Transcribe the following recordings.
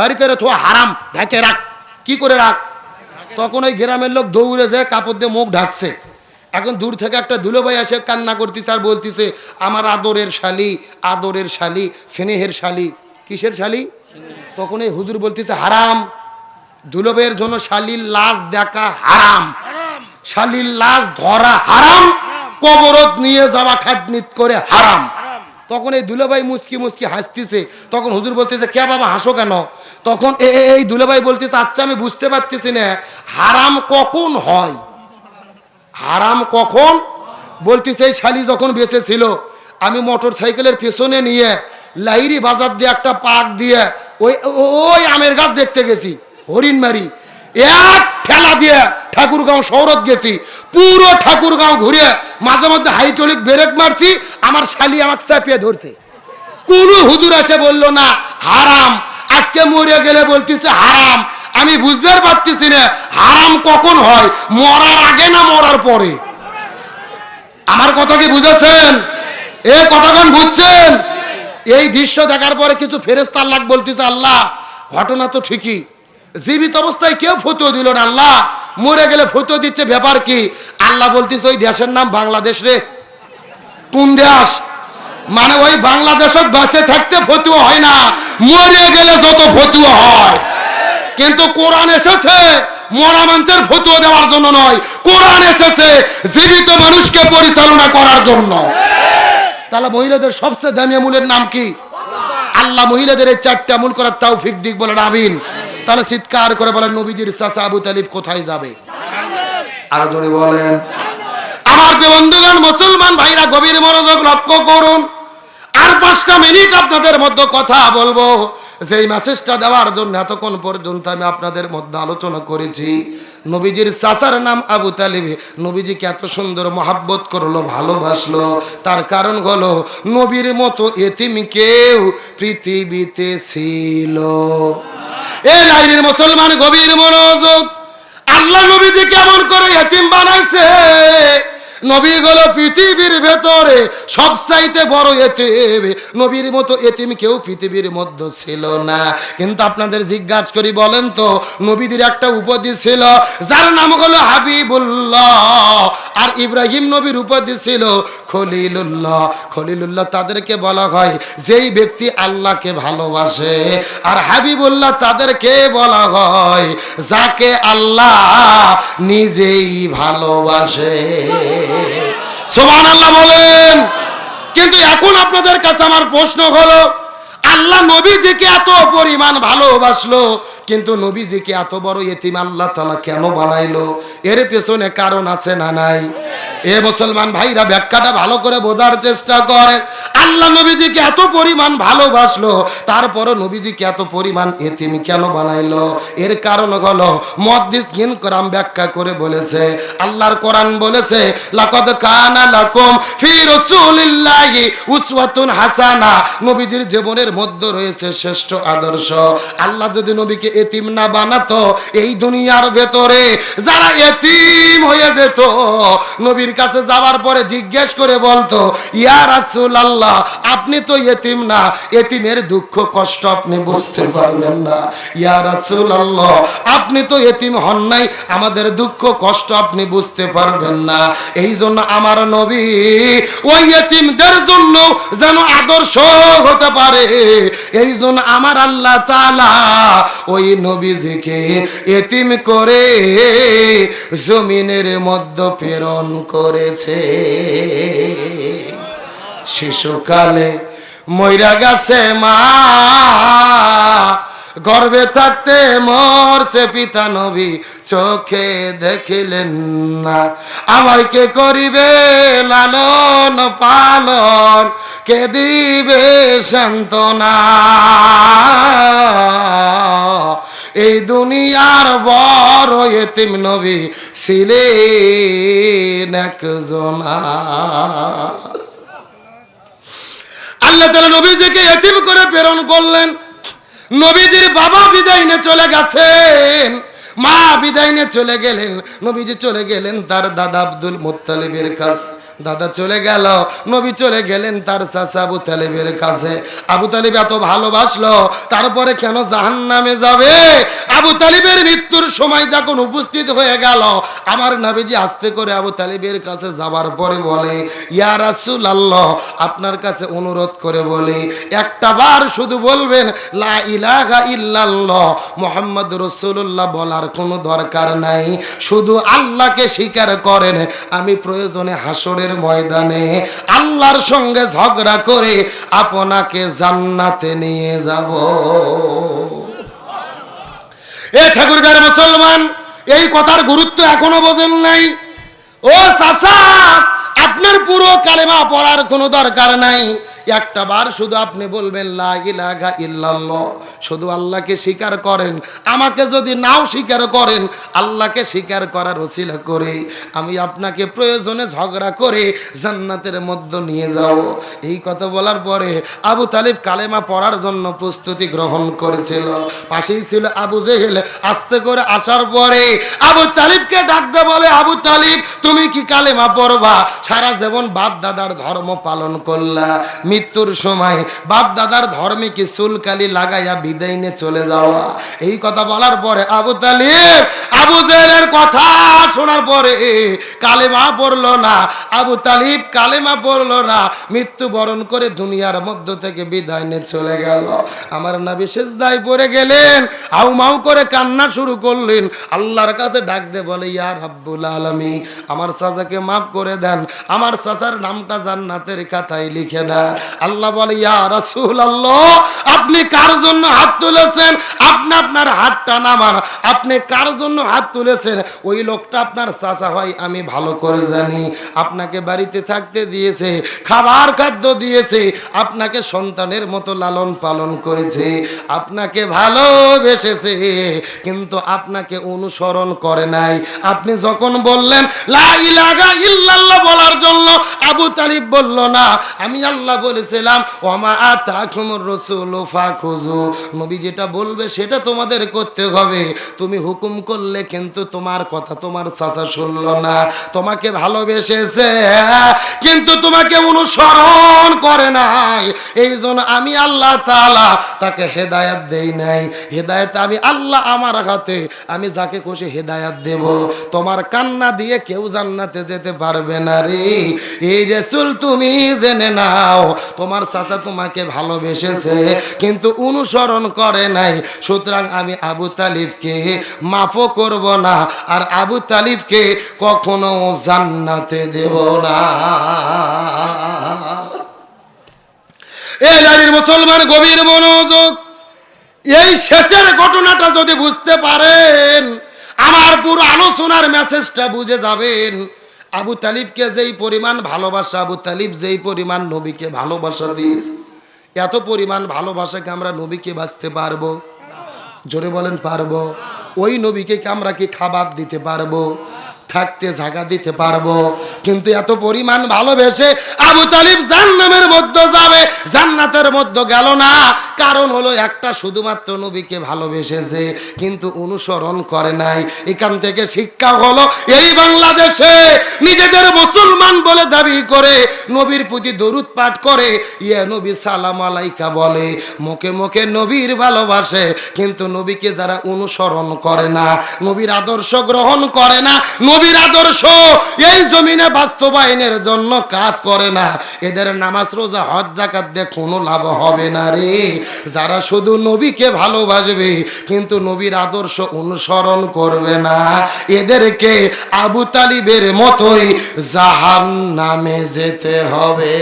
বাড়ি করে থো হারাম, ঢাকে রাখ। কি করে রাখ? তখন ওই গ্রামের লোক দৌড়ে যায়, কাপড় দিয়ে মুখ ঢাকছে। এখন দূর থেকে একটা দুলো ভাই এসে কান্না করতেছে আর বলতেছে, আমার আদরের শালি আদরের শালি, স্নেহের শালি। কিসের শালি? তখন এই হুজুর বলতেছে, হারাম। দুলবের জন্য শালির লাশ দেখা হারাম। শালির লাশ ধরা হারাম। কবরত নিয়ে যাওয়া খাটনিত করে হারাম। তখন এই দুলাভাই মুচকি মুচকি হাসতেছে। তখন হুজুর বলতেছে, কে বাবা, হাসো কেন? তখন এই দুলাভাই বলতেছে আচ্ছা আমি বুঝতে পারতেছি না, হারাম কখন হয়? হারাম কখন? বলতেছে, এই শালি যখন বেঁচে ছিল আমি মোটর সাইকেলের পেছনে নিয়ে লাইরি বাজার দিয়ে একটা পাক দিয়ে ওই ওই আমের গাছ দেখতে গেছি, হরিণমারি। এক ঠেলা দিয়ে ঠাকুরগাঁও শহরত গেছি। পুরো ঠাকুরগাঁও ঘুরে মাঝে মধ্যে হাইড্রোলিক ব্রেক মারছি, আমার শালি আমাকে চাপিয়ে ধরছে। কোন হুজুর এসে বলল না, হারাম, আজকে মরে গেলে বলতেছে হারাম। আমি বুঝতে পারতেছি না, হারাম কখন হয়, মরার আগে না মরার পরে? আমার কথা কি বুঝেছেন? এ কথাক্ষণ বুঝছেন? এই দৃশ্য দেখার পরে কিছু ফেরেস্তা আল্লাহ বলতেছে, আল্লাহ, ঘটনা তো ঠিকই। জীবিত অবস্থায় কেউ ফতুয়া দিল না, আল্লাহ। মরে গেলে ফতুয়া দিচ্ছে, ব্যাপার কি? আল্লাহ বলতেছে, ওই দেশের নাম বাংলাদেশ রে। কোন দেশ? মানে ওই বাংলাদেশত বাঁচে থাকতে ফতুয়া হয় না। মরে গেলে যত ফতুয়া হয়। কিন্তু কোরআন এসেছে, মরা মানুষের ফতুয়া দেওয়ার জন্য নয়। কোরআন এসেছে, জীবিত মানুষকে পরিচালনা করার জন্য। তাহলে মহিলাদের সবচেয়ে দামি আমুলের নাম কি? আল্লাহ মহিলাদের এই চারটে আমুল করার তাও ফিক দিক বলেন, আমিন। তাহলে চিৎকার করে বলেন, নবীজির চাচা আবু তালিব কোথায় যাবে? আর জোরে বলেন। আমার বন্ধুগণ, মুসলমান ভাইরা, গভীর মনোযোগ লক্ষ্য করুন। আর পাঁচটা মিনিট আপনাদের মধ্যে কথা বলব। যেই মেসেজটা দেওয়ার জন্য এতক্ষণ পর্যন্ত আমি আপনাদের মধ্যে আলোচনা করেছি, নবীজির চাচার নাম আবু তালিব। নবীজিকে এত সুন্দর মহাব্বত করল, ভালোবাসলো। তার কারণ হলো, নবীর মতো এতিম কেউ পৃথিবীতে ছিল। এ লাইনের মুসলমান গভীর মনোযোগ। আল্লাহ নবী যে কেমন করে এতিম বানাইছে নবী গুলো পৃথিবীর ভেতরে সব চাইতে বড় এতিম। নবীর মতো এতিম কেউ পৃথিবীর মধ্যে ছিল না। কিন্তু আপনাদের জিজ্ঞাসা করি বলেন তো, নবীদের একটা উপাধি ছিল, যার নাম হলো হাবিবুল্লাহ। আর ইব্রাহিম নবীর উপাধি ছিল খলিলুল্লাহ। খলিলুল্লাহ তাদেরকে বলা হয় যেই ব্যক্তি আল্লাহকে ভালোবাসে। আর হাবিবুল্লাহ তাদেরকে বলা হয় যাকে আল্লাহ নিজেই ভালোবাসে। বলেন। কিন্তু এখন আপনাদের কাছে আমার প্রশ্ন হলো, আল্লাহ নবীজিকে এত পরিমাণ ভালোবাসলো, কিন্তু নবীজিকে এত বড় এতিম আল্লাহ তালা কেন বানাইলো? এর পেছনে কারণ আছে না নাই? এ মুসলমান ভাইরা ব্যাখ্যাটা ভালো করে বোঝার চেষ্টা করে। আল্লাহ নবীজিকে এত পরিমাণ ভালোবাসলো, তারপরও নবীজিকে এত পরিমাণ এতিম কেন বানাইলো? এর কারণ হলো মদ্দিস গিন করাম ব্যাখ্যা করে বলেছে, আল্লাহর কোরআন বলেছে, লাকাদ কানা লাকুম ফি রাসূলিল্লাহি উসওয়াতুন হাসানা। নবীজির জীবনের মধ্যে রয়েছে শ্রেষ্ঠ আদর্শ। আল্লাহ যদি নবীকে এতিম না বানাতো, এই দুনিয়ার ভেতরে যারা এতিম হয়ে যেত, নবীর কাছে যাওয়ার পরে জিজ্ঞেস করে বলতো, ইয়া রাসূল আল্লাহ আপনি তো এতিম না এতিমের দুঃখ, কষ্ট আপনি বুঝতে পারবেন না। ইয়া রাসূল আল্লাহ আপনি তো এতিম হন নাই, আমাদের দুঃখ, কষ্ট আপনি বুঝতে পারবেন না। এই জন্য আমার নবী ওই এতিমদের জন্য যেন আদর্শ হতে পারে। এই জন্য আমার আল্লাহ তাআলা ওই নবীজিকে এতিম করে জমিনের মধ্যে প্রেরণ করেছে। শিশুকালে ময়রা গেছে মা গর্বে থাকতে মরছে পিতা নবী, চোখে দেখিলেন না। আমায় কে করিবে লালন পালন কে দিবে সান্ত্বনা? এই দুনিয়ার বড় এতিম নবী ছিলেন একজনা। আল্লাহ তালা নবীজিকে এতিম করে প্রেরণ করলেন। নবীজির বাবা বিদায় নিয়ে চলে গেছেন। মা বিদায় নিয়ে চলে গেলেন। নবীজি চলে গেলেন তার দাদা আব্দুল মুত্তালিবের কাছে। দাদা চলে গেল, নবী চলে গেলেন তার চাচা আবু তালিবের কাছে। আবু তালিব এত ভালোবাসলো, তারপরে কেন জাহান নামে যাবে? আবু তালিবের মৃত্যুর সময় যখন উপস্থিত হয়ে গেল, আমার নাবিজি আস্তে করে আবু তালিবের কাছে যাবার পরে বলে, ইয়া রাসুল আল্লাহ আপনার কাছে অনুরোধ করে বলি, একটা বার শুধু বলবেন, লা ইলাহা ইল্লাল্লাহ, মোহাম্মদ রসুল্লাহ বলার কোনো দরকার নাই। শুধু আল্লাহকে স্বীকার করেন, আমি প্রয়োজনে হাসরের ময়দানে আল্লাহর সঙ্গে ঝগড়া করে আপনাকে জান্নাতে নিয়ে যাব। এ ঠাকুরগার মুসলমান, এই কথার গুরুত্ব এখনও বোঝেন নাই। ও চাচা, আপনার পুরো কালেমা পড়ার কোনো দরকার নাই। একটা বার শুধু আপনি বলবেন শুধু আল্লাহকে স্বীকার করেন। আমাকে যদি নাও স্বীকার করেন, আল্লাহকে স্বীকার করার ওসিলা করে, আমি আপনাকে প্রয়োজনে ঝগড়া করে জান্নাতের মধ্যে নিয়ে যাব। এই কথা বলার পরে আবু তালিব কালেমা পড়ার জন্য প্রস্তুতি গ্রহণ করেছিল। পাশেই ছিল আবু জেহেল। আস্তে করে আসার পরে আবু তালিবকে ডাকতে বলে, আবু তালিব, তুমি কি কালেমা পড়বা? সারা জীবন বাপ দাদার ধর্ম পালন করলা। মৃত্যুর সময় বাপ দাদার ধর্মে কি চুলকালি লাগাইয়া বিদায় নিয়ে চলে যাওয়া? এই কথা বলার পরে আবু তালিব, আবু জেহেলের কথা শোনার পরে কালেমা পড়ল না, আবু তালিব কালেমা পড়ল না মৃত্যু বরণ করে দুনিয়ার মধ্য থেকে বিদায় নিয়ে চলে গেল। আমার নবী সেজদায় পড়ে গেলেন আউ মাউ করে কান্না শুরু করলেন। আল্লাহর কাছে ডাক দে বলে, ইয়া রাব্বুল আলামিন, আমার চাচাকে মাফ করে দেন, আমার চাচার নামটা জান্নাতের খাতায় লিখে দেন। আল্লাহ বলে আপনি কার জন্য হাত তুলেছেন? আপনি আপনার হাতটা নামান। আপনি কার জন্য হাত তুলেছেন? ওই লোকটা আপনার চাচা হয়, আমি ভালো করে জানি। আপনাকে বাড়িতে থাকতে দিয়েছে, খাবার খাদ্য দিয়েছে, আপনাকে সন্তানের মতো লালন পালন করেছে, আপনাকে ভালোবেসেছে, কিন্তু আপনাকে অনুসরণ করে নাই। আপনি যখন বললেন, লা ইলাহা ইল্লাল্লাহ বলার জন্য, আবু তালিব বলল, না, আমি আল্লাহ বলেছিলাম, ওমা আতাকুমুর রাসূল ফাখুজু নবী যেটা বলবে সেটা তোমাদের করতে হবে। তুমি হুকুম করলে কিন্তু তোমার কথা তোমার চাচা শুনলো না। তোমাকে ভালোবেসেছে, কিন্তু তোমাকে অনুসরণ করে নাই। এই জন্য আমি আল্লাহ তাআলা তাকে হেদায়াত দেই নাই। হেদায়েত আমি আল্লাহ আমার হাতে, আমি যাকে খুশি হেদায়াত দেব। তোমার কান্না দিয়ে কেউ জান্নাতে যেতে পারবে না রে। এই রাসূল তুমি জেনে নাও তোমার চাচা তোমাকে ভালোবেসেছে, কিন্তু অনুসরণ করে নাই। সুতরাং আমি আবু তালিবকে মাফও করব না, আর আবু তালিবকে কখনো জান্নাতে দেব না। এই নারীর মুসলমান গভীর মনোযোগ। এই শেষের ঘটনাটা যদি বুঝতে পারেন, আমার পুরো আলোচনার মেসেজটা বুঝে যাবেন। আবু তালিবকে যেই পরিমাণ ভালোবাসা, আবু তালিব যেই পরিমাণ নবীকে ভালোবাসা দিয়েছে, এত পরিমাণ ভালোবাসাকে আমরা নবীকে বাঁচতে পারব? জোরে বলেন, পারব। ওই নবীকে কি আমরা কি খাবার দিতে পারব? থাকতে জায়গা দিতে পারব। কিন্তু এত পরিমাণ ভালোবেসে আবু তালিব জান্নামের মধ্যে যাবে, জান্নাতের মধ্যে গেল না। কারণ হলো একটা শুধুমাত্র নবীকে ভালোবেসেছে, কিন্তু অনুসরণ করে নাই। এখান থেকে শিক্ষা হলো, এই বাংলাদেশে নিজেদের মুসলমান বলে দাবি করে, নবীর প্রতি দরুদ পাঠ করে ইয়ে নবী সালাম আলাইকা বলে। মুখে মুখে নবীর ভালোবাসে, কিন্তু নবীকে যারা অনুসরণ করে না, নবীর আদর্শ গ্রহণ করে না নবীর আদর্শ, এই জমিনে বাস্তবায়নের জন্য কাজ করে না। এদের নামাজ, রোজা, হজ জাকাত দিয়ে কোনো লাভ হবে না রে। যারা শুধু নবীকে ভালোবাসবে, কিন্তু নবীর আদর্শ অনুসরণ করবে না। এদেরকে আবু তালিবের মতোই জাহান নামে যেতে হবে।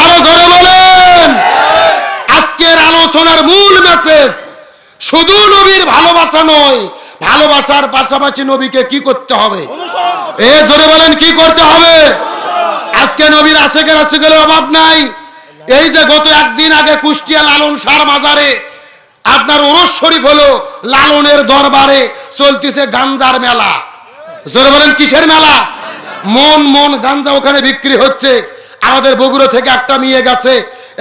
আরও ধরে বলেন। আজকের আলোচনার মূল মেসেজ শুধু নবীর ভালোবাসা নয় ভালোবাসার পাশাপাশি নবীকে কি করতে হবে? এ জোরে বলেন, কি করতে হবে? আজকে নবীর আশেকের আশেকের অভাব নাই। এই যে গত একদিন আগে কুষ্টিয়া লালন সার বাজারে আপনার ওরস শরীফ হলো লালনের দরবারে চলতেছে গাঞ্জার মেলা। জোরে বলেন, কিসের মেলা? মন মন, গাঞ্জা ওখানে বিক্রি হচ্ছে। আমাদের বগুড়ো থেকে একটা মেয়ে গেছে,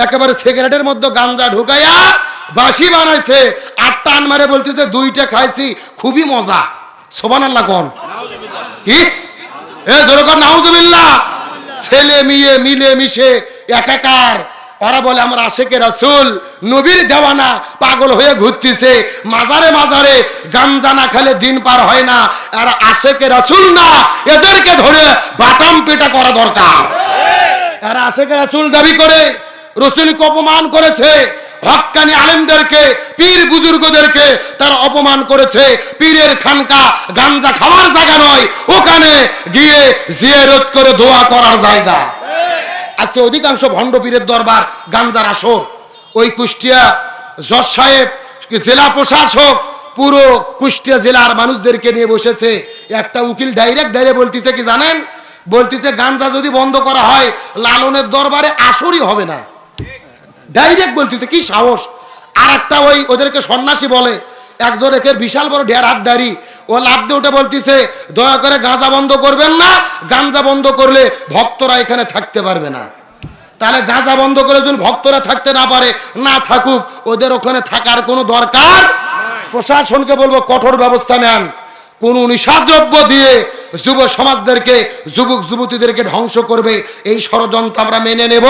একেবারে সিগারেটের মধ্যে গাঞ্জা ঢুকাইয়া বাসি বানাইছে, আর টান মারে বলতেছে, দুইটা খাইছি খুবই মজা। সোবান আল্লাহ কন? কি? এ নাউজুবিল্লাহ। ছেলে, মিয়ে, মিলে মিশে একাকার ওরা বলে, আমরা আশেকে রাসুল, নবীর দেওয়ানা, পাগল হয়ে ঘুরতেছে। মাজারে মাজারে গাঞ্জা না খেলে দিন পার হয় না। আর আশেকে রাসুল না। এদেরকে ধরে বাটাম পেটা করা দরকার। এরা আশেকে রাসুল দাবি করে, রসুলকে অপমান করেছে। হক্কানি আলেমদেরকে, পীর বুজুর্গদেরকে তারা অপমান করেছে। পীরের খানকা গাঞ্জা খাওয়ার জায়গা নয়, ওখানে গিয়ে জিয়ারত করে দোয়া করার জায়গা। আজকে অধিকাংশ ভণ্ড পীরের দরবার গান্ধার আসর। ওই কুষ্টিয়া জজ সাহেব, জেলা প্রশাসক, পুরো কুষ্টিয়া জেলার মানুষদেরকে নিয়ে বসেছে। একটা উকিল ডাইরেক্ট ডাইরেক্ট বলতেছে কি জানেন? বলতেছে, গাঞ্জা যদি বন্ধ করা হয়, লালনের দরবারে আসরই হবে না। ডাইরেক্ট বলতেছে, কি সাহস? আর একটা ওই ওদেরকে সন্ন্যাসী বলে, একজন একের বিশাল বড় ঢের হাত দাড়ি ও লাভ দিয়ে উঠে বলতেছে, দয়া করে গাঁজা বন্ধ করবেন না গাঞ্জা বন্ধ করলে ভক্তরা এখানে থাকতে পারবে না। তাহলে গাঁজা বন্ধ করে যদি ভক্তরা থাকতে না পারে, না থাকুক, ওদের ওখানে থাকার কোনো দরকার প্রশাসনকে বলব, কঠোর ব্যবস্থা নেন। কোন নিষাদ্রব্য দিয়ে যুব সমাজদেরকে, যুবক যুবতীদেরকে ধ্বংস করবে, এই ষড়যন্ত্র আমরা মেনে নেব।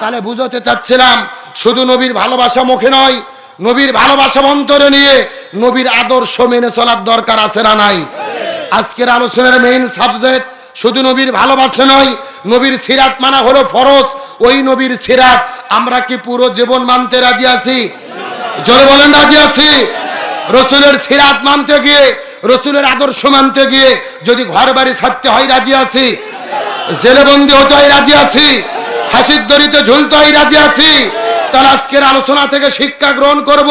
তাহলে বুঝতে চাচ্ছিলাম, শুধু নবীর ভালোবাসা মুখে নয়, নবীর ভালোবাসা অন্তরে নিয়ে নবীর আদর্শ মেনে চলার দরকার আছে না নাই? আজকের আলোচনার মেইন সাবজেক্ট শুধু নবীর ভালোবাসা নয়, নবীর সিরাত মানা হলো ফরজ, ওই নবীর সিরাত আমরা কি পুরো জীবন মানতে রাজি আছি? জোরে বলেন রাজি আছি? রসুলের সিরাত মানতে গিয়ে রসুলের আদর্শ মানতে গিয়ে যদি ঘর বাড়ি ছাড়তে হয়, রাজি আছি। জেলেবন্দি হতে হয় রাজি আছি। হাসির দড়িতে ঝুলতে হয়, রাজি আছি। তাহলে আজকের আলোচনা থেকে শিক্ষা গ্রহণ করব,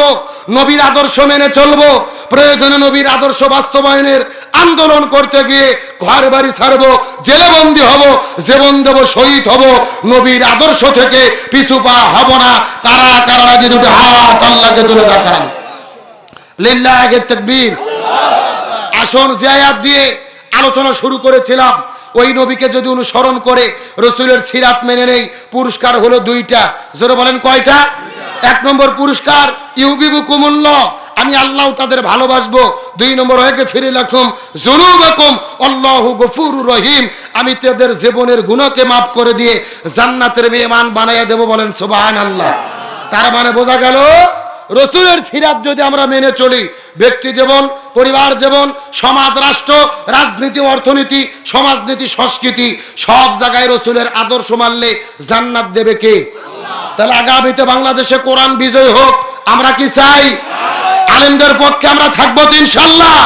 নবীর আদর্শ মেনে চলবো, প্রয়োজনে নবীর আদর্শ বাস্তবায়নের আন্দোলন করতে গিয়ে ঘর বাড়ি ছাড়বো, জেলেবন্দি হব, জীবন দেব, শহীদ হব, নবীর আদর্শ থেকে পিছু পা হব না। কারা কারা যে দুটো হাত আল্লাহকে তুলে দেখান লিল্লাহ তকবীর। আসন জিয়ায়াত দিয়ে আলোচনা শুরু করেছিলাম। ওই নবীকে যদি অনুসরণ করে রসুলের সিরাত মেনে নেই, পুরস্কার হলো দুইটা। জোরে বলেন কয়টা? এক নম্বর পুরস্কার ইউবিবু কুমুল্ল আমি আল্লাহ তাদের ভালোবাসবো। দুই নম্বর হয়ে ফিরে রাখুম জুনুবাকুম আল্লাহু গফুর রহিম। আমি তাদের জীবনের গুণকে মাফ করে দিয়ে জান্নাতের মেহমান বানাইয়া দেব বলেন সুবহানাল্লাহ। তার মানে বোঝা গেল রসুলের সিরাত যদি আমরা মেনে চলি, ব্যক্তি জীবন, পরিবার জীবন, সমাজ, রাষ্ট্র, রাজনীতি, অর্থনীতি, সমাজনীতি, সংস্কৃতি, সব জায়গায় রসুলের আদর্শ মানলে জান্নাত দেবে কে? তাহলে আগামীতে বাংলাদেশে কোরআন বিজয় হোক, আমরা কি চাই? আলেমদের পক্ষে আমরা থাকব তো ইনশাল্লাহ।